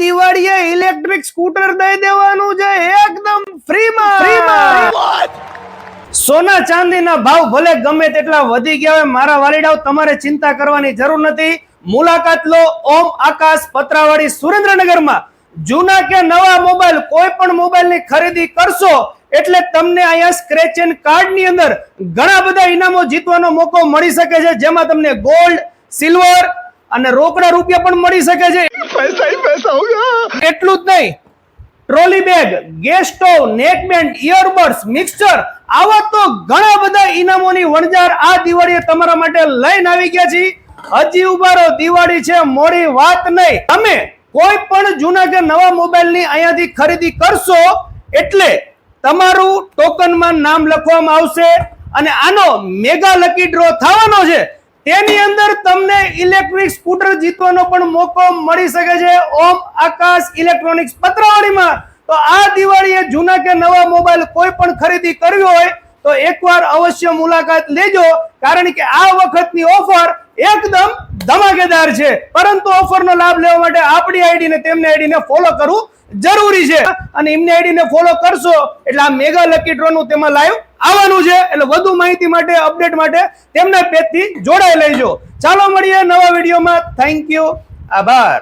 દિવાળીએ electric scooter દઈ દેવાનું છે એકદમ ફ્રીમાં ફ્રીમાં સોના ચાંદીના ભાવ ભલે ગમે તેટલા વધી ગયા હોય મારા વાલીડાઓ તમારે ચિંતા કરવાની જરૂર નથી. મુલાકાત લો ઓમ આકાશ પત્રાવાડી સુરેન્દ્રનગરમાં. જૂના કે નવા મોબાઈલ કોઈ પણ મોબાઈલની ખરીદી કરશો એટલે તમને અહીંયા સ્ક્રેચ એન્ડ કાર્ડની અંદર ઘણા બધા ઇનામો જીતવાનો મોકો મળી શકે છે જેમાં તમને ગોલ્ડ સિલ્વર અને રોકડા રૂપિયા પણ મળી શકે છે. પૈસા હી પૈસા હોગા એટલું જ નહીં. Trolley bag, gas stove neckband earbuds mixture આવા તો ઘણા બધા ઇનામોની વણજાર આ દિવાળીએ તમારા માટે લઈને આવી ગયા છીએ. હજી ઉભારો દિવાળી છે, મોડી વાત નહીં. તમે કોઈ પણ જૂના કે નવા મોબાઈલની અહીંયાથી ખરીદી કરશો એટલે તમારું ટોકનમાં નામ લખવામાં આવશે અને આનો મેગા લકી ડ્રો થવાનો છે. તેની અંદર તમને ઇલેક્ટ્રિક સ્કૂટર જીતવાનો પણ મોકો મળી શકે છે. ઓમ આકાશ ઇલેક્ટ્રોનિક્સ પત્રવાડીમાં. તો આ દિવાળીએ જૂના કે નવા મોબાઈલ કોઈ પણ ખરીદી કરવી હોય, તો એકવાર અવશ્ય મુલાકાત લેજો, કારણ કે આ વખતની ઓફર એકદમ ધમાકેદાર છે. પરંતુ ઓફરનો લાભ લેવા માટે આપણી આઈડી ને તેમની આઈડી ને ફોલો કરવું જરૂરી છે. અને એમની આઈડી ને ફોલો કરશો એટલે આ મેગા લકી ડ્રો નું તેમાં લાઈવ આવવાનું છે. એટલે વધુ માહિતી માટે અપડેટ માટે તેમના પેજથી જોડાઈ લેજો. ચાલો મળીએ નવા વિડીયોમાં થેન્ક યુ આભાર.